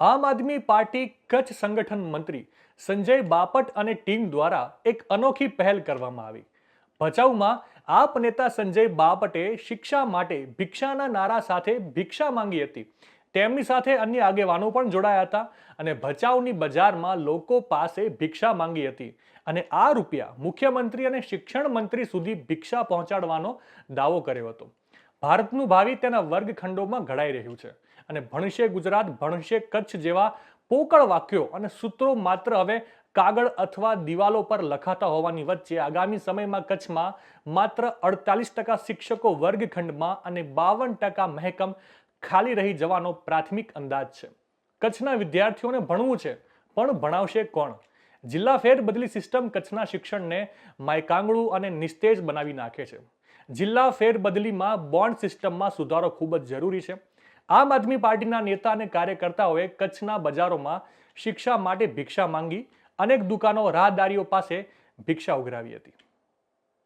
આમ આદમી પાર્ટી કચ્છ સંગઠન મંત્રી સંજય બાપટ અને ટીમ દ્વારા એક અનોખી પહેલ કરવામાં આવી. ભચાઉમાં આપ નેતા સંજય બાપટે શિક્ષા માટે ભિક્ષાના નારા સાથે ભિક્ષા માંગી હતી. તેમની સાથે અન્ય આગેવાનો પણ જોડાયા હતા અને ભચાઉની બજારમાં લોકો પાસે ભિક્ષા માંગી હતી અને આ રૂપિયા મુખ્યમંત્રી અને શિક્ષણ મંત્રી સુધી ભિક્ષા પહોંચાડવાનો દાવો કર્યો હતો. ભારતનું ભાવિ તેના વર્ગખંડોમાં ઘડાઈ રહ્યું છે. અને ભણશે ગુજરાત, ભણશે કચ્છ જેવા પોકળ વાક્યો અને સૂત્રો માત્ર હવે કાગળ અથવા દિવાલો પર લખાતા હોવાની વચ્ચે આગામી સમયમાં કચ્છમાં માત્ર અડતાલીસ ટકા શિક્ષકો વર્ગખંડમાં અને બાવન ટકા મહેકમ ખાલી રહી જવાનો પ્રાથમિક અંદાજ છે. કચ્છના વિદ્યાર્થીઓને ભણવું છે, પણ ભણાવશે કોણ? જિલ્લા ફેરબદલી સિસ્ટમ કચ્છના શિક્ષણને માયકાંગળું અને નિસ્તેજ બનાવી નાખે છે. જિલ્લા ફેરબદલીમાં બોન્ડ સિસ્ટમમાં સુધારો ખૂબ જ જરૂરી છે. આમ આદમી પાર્ટીના નેતા અને કાર્યકર્તાઓએ કચ્છના બજારોમાં શિક્ષા માટે ભિક્ષા માંગી, અનેક દુકાનો રાહદારીઓ પાસે ભિક્ષા ઉઘરાવી હતી.